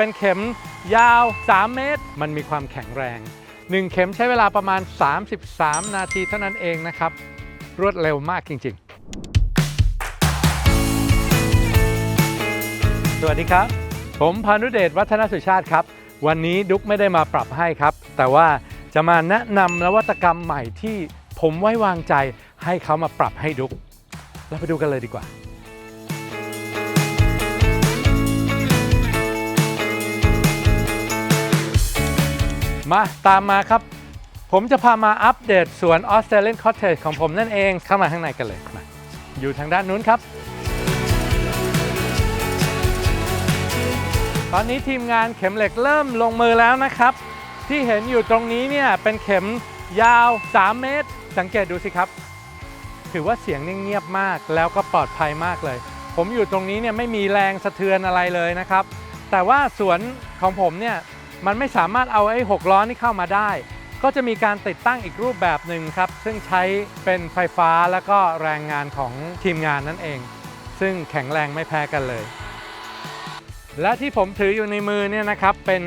เป็นเข็มยาว 3 เมตร มันมีความแข็งแรง 1 เข็มใช้เวลาประมาณ 33 นาทีเท่านั้นเองนะครับ รวดเร็วมากจริง ๆ สวัสดีครับ ผมพานุเดชวัฒนสุชาติครับ วันนี้ดุ๊กไม่ได้มาปรับให้ครับ แต่ว่าจะมาแนะนำนวัตกรรมใหม่ที่ผมไว้วางใจให้เขามาปรับให้ดุ๊กเราไปดูกันเลยดีกว่า มาตามมาครับ ผมจะพามาอัปเดตสวนออสเตรเลียนคอ t เทจของผมนั่นเองเข้ามาข้างในกันเลยมาอยู่ทางด้านนู้นครับ ตอนนี้ทีมงานเข็มเหล็กเริ่มลงมือแล้วนะครับ ที่เห็นอยู่ตรงนี้เนี่ยเป็นเข็มยาว 3 เมตร สังเกตดูสิครับ ถือว่าเสียงเงียบมากแล้วก็ปลอดภัยมากเลย ผมอยู่ตรงนี้เนี่ยไม่มีแรงสะเทือนอะไรเลยนะครับ แต่ว่าสวนของผมเนี่ย มันไม่สามารถเอาไอ้หกล้อนี่เข้ามาได้ ก็จะมีการติดตั้งอีกรูปแบบหนึ่งครับ ซึ่งใช้เป็นไฟฟ้าแล้วก็แรงงานของทีมงานนั่นเอง ซึ่งแข็งแรงไม่แพ้กันเลย และที่ผมถืออยู่ในมือเนี่ยนะครับเป็น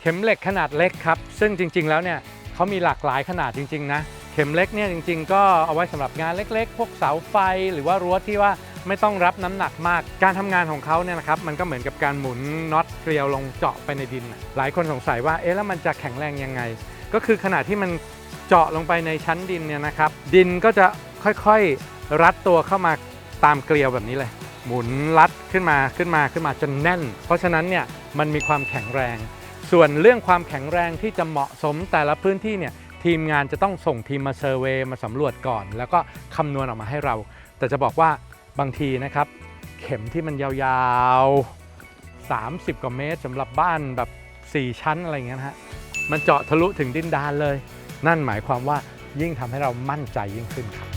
เข็มเหล็กขนาดเล็กครับ ซึ่งจริง ๆ แล้วเนี่ยเขามีหลากหลายขนาดจริง ๆ นะ เข็มเล็กเนี่ยจริง ๆ ก็เอาไว้สำหรับงานเล็ก ๆ พวกเสาไฟหรือว่ารั้วที่ว่า ไม่ต้องรับน้ำหนักมาก การทำงานของเขาเนี่ยนะครับมันก็เหมือนกับการหมุนน็อตเกลียวลงเจาะไปในดิน หลายคนสงสัยว่าเอ๊ะแล้วมันจะแข็งแรงยังไง ก็คือขณะที่มันเจาะลงไปในชั้นดินเนี่ยนะครับ ดินก็จะค่อยๆรัดตัวเข้ามาตามเกลียวแบบนี้เลย หมุนรัดขึ้นมาขึ้นมาขึ้นมาจนแน่น เพราะฉะนั้นเนี่ยมันมีความแข็งแรง ส่วนเรื่องความแข็งแรงที่จะเหมาะสมแต่ละพื้นที่เนี่ยทีมงานจะต้องส่งทีมมาเซอร์เวย์มาสำรวจก่อน แล้วก็คำนวณออกมาให้เรา แต่จะบอกว่า บางทีนะครับ เข็มที่มันยาวๆ 30 กว่าเมตรสำหรับบ้านแบบ 4 ชั้นอะไรเงี้ยนะฮะมันเจาะทะลุถึงดินดานเลย นั่นหมายความว่ายิ่งทำให้เรามั่นใจยิ่งขึ้นครับ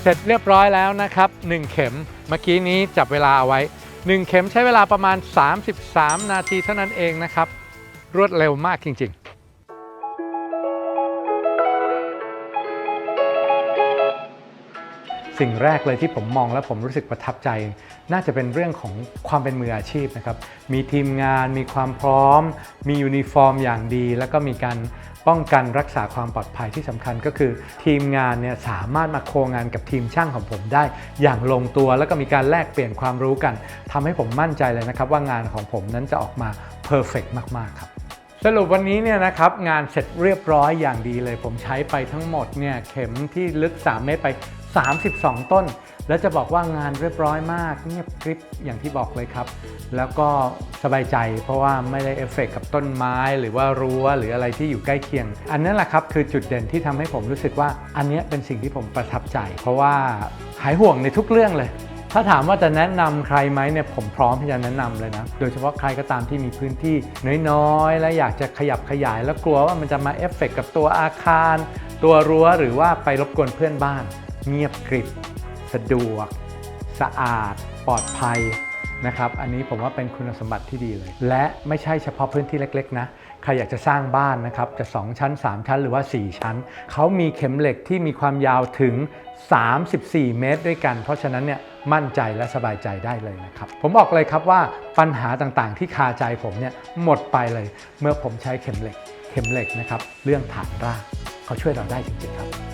เสร็จเรียบร้อยแล้วนะครับ 1 เข็มเมื่อกี้นี้จับเวลาเอาไว้ 1 เข็มใช้เวลาประมาณ 33 นาทีเท่านั้นเองนะครับ รวดเร็วมากจริง ๆ สิ่งแรกเลยที่ผมมองแล้วผมรู้สึกประทับใจ น่าจะเป็นเรื่องของความเป็นมืออาชีพนะครับ มีทีมงาน มีความพร้อม มียูนิฟอร์มอย่างดี แล้วก็มีการป้องกันรักษาความปลอดภัยที่สำคัญก็คือ ทีมงานเนี่ยสามารถมาโคงานกับทีมช่างของผมได้ อย่างลงตัวแล้วก็มีการแลกเปลี่ยนความรู้กันทำให้ผมมั่นใจเลยนะครับ ว่างานของผมนั้นจะออกมาเพอร์เฟกมาก ๆ ครับสรุปวันนี้เนี่ยนะครับงานเสร็จเรียบร้อยอย่างดีเลย ผมใช้ไปทั้งหมดเนี่ยเข็มที่ลึก 3 เมตรไป 32 ต้น แล้วจะบอกว่างานเรียบร้อยมาก เงียบกริบอย่างที่บอกเลยครับ แล้วก็สบายใจเพราะว่าไม่ได้เอฟเฟกต์กับต้นไม้ หรือว่ารั้วหรืออะไรที่อยู่ใกล้เคียง อันนั้นแหละครับคือจุดเด่นที่ทำให้ผมรู้สึกว่า อันนี้เป็นสิ่งที่ผมประทับใจ เพราะว่าหายห่วงในทุกเรื่องเลยถ้าถามว่าจะแนะนำใครไหมเนี่ยผมพร้อมที่จะแนะนำเลยนะ โดยเฉพาะใครก็ตามที่มีพื้นที่น้อยๆ และอยากจะขยับขยาย แล้วกลัวว่ามันจะมาเอฟเฟกต์กับตัวอาคาร ตัวรั้วหรือว่าไปรบกวนเพื่อนบ้าน เงียบกริบ สะดวก สะอาด ปลอดภัยนะครับ อันนี้ผมว่าเป็นคุณสมบัติที่ดีเลย และไม่ใช่เฉพาะพื้นที่เล็ก ๆ นะ ใครอยากจะสร้างบ้านนะครับ จะ 2 ชั้น 3 ชั้น หรือว่า 4 ชั้น เขามีเข็มเหล็กที่มีความยาวถึง 34 เมตรด้วยกัน เพราะฉะนั้นเนี่ยมั่นใจและสบายใจได้เลยนะครับ ผมบอกเลยครับว่าปัญหาต่างๆ ที่คาใจผมเนี่ยหมดไปเลย เมื่อผมใช้เข็มเหล็ก เข็มเหล็กนะครับ เรื่องฐานรากเขาช่วยเราได้จริงๆครับ